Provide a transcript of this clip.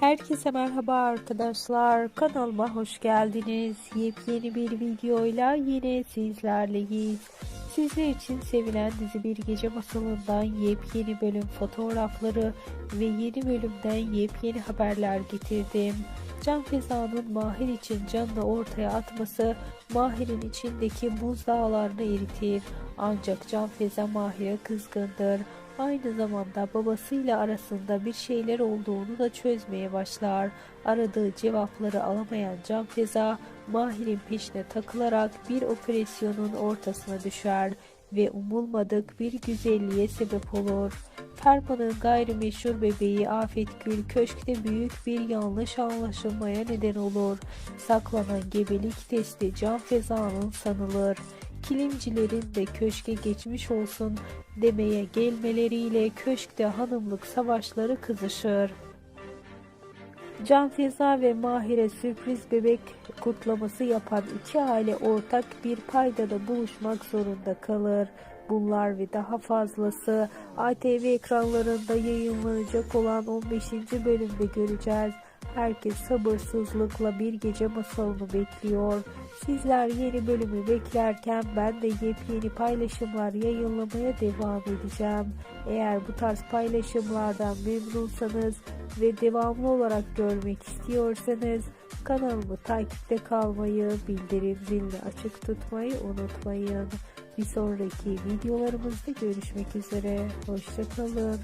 Herkese merhaba arkadaşlar. Kanalıma hoş geldiniz. Yepyeni bir videoyla yine sizlerleyiz. Sizler için sevilen dizi Bir Gece Masalı'ndan yepyeni bölüm fotoğrafları ve yeni bölümden yepyeni haberler getirdim. Can Feza'nın Mahir için canını ortaya atması Mahir'in içindeki buzdağlarını eritir. Ancak Can Feza Mahir'e kızgındır. Aynı zamanda babasıyla arasında bir şeyler olduğunu da çözmeye başlar. Aradığı cevapları alamayan Can Feza, Mahir'in peşine takılarak bir operasyonun ortasına düşer ve umulmadık bir güzelliğe sebep olur. Ferman'ın gayrimeşhur bebeği Afet Gül köşkte büyük bir yanlış anlaşılmaya neden olur. Saklanan gebelik testi Can Feza'nın sanılır kilimcilerin de köşke geçmiş olsun demeye gelmeleriyle köşkte hanımlık savaşları kızışır. Can Feza ve Mahir'e sürpriz bebek kutlaması yapan iki aile ortak bir paydada buluşmak zorunda kalır. Bunlar ve daha fazlası ATV ekranlarında yayınlanacak olan 15. bölümde göreceğiz. Herkes sabırsızlıkla bir gece masalını bekliyor. Sizler yeni bölümü beklerken ben de yepyeni paylaşımlar yayınlamaya devam edeceğim. Eğer bu tarz paylaşımlardan memnunsanız ve devamlı olarak görmek istiyorsanız kanalımı takipte kalmayı, bildirim zilini açık tutmayı unutmayın. Bir sonraki videolarımızda görüşmek üzere. Hoşçakalın.